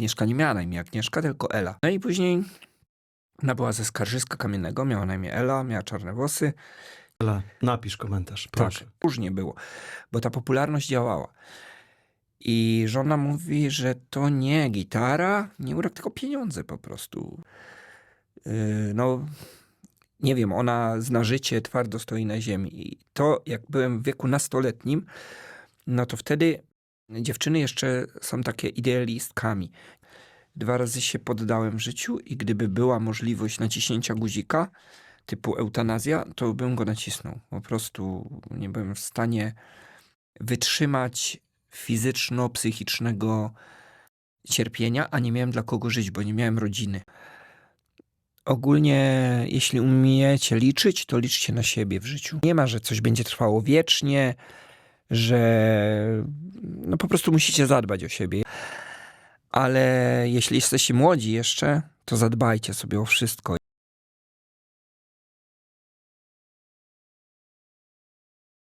Agnieszka nie miała na imię Agnieszka, tylko Ela. No i później ona była ze Skarżyska Kamiennego, miała na imię Ela, miała czarne włosy. Ela, napisz komentarz, proszę. Tak, różnie było, bo ta popularność działała. I żona mówi, że to nie gitara, nie urok, tylko pieniądze po prostu. Yy, no, nie wiem, ona zna życie, twardo stoi na ziemi. I to, jak byłem w wieku nastoletnim, no to wtedy dziewczyny jeszcze są takie idealistkami. Dwa razy się poddałem życiu i gdyby była możliwość naciśnięcia guzika, typu eutanazja, to bym go nacisnął. Po prostu nie byłem w stanie wytrzymać fizyczno-psychicznego cierpienia, a nie miałem dla kogo żyć, bo nie miałem rodziny. Ogólnie, jeśli umiecie liczyć, to liczcie na siebie w życiu. Nie ma, że coś będzie trwało wiecznie, że no po prostu musicie zadbać o siebie. Ale jeśli jesteście młodzi jeszcze, to zadbajcie sobie o wszystko.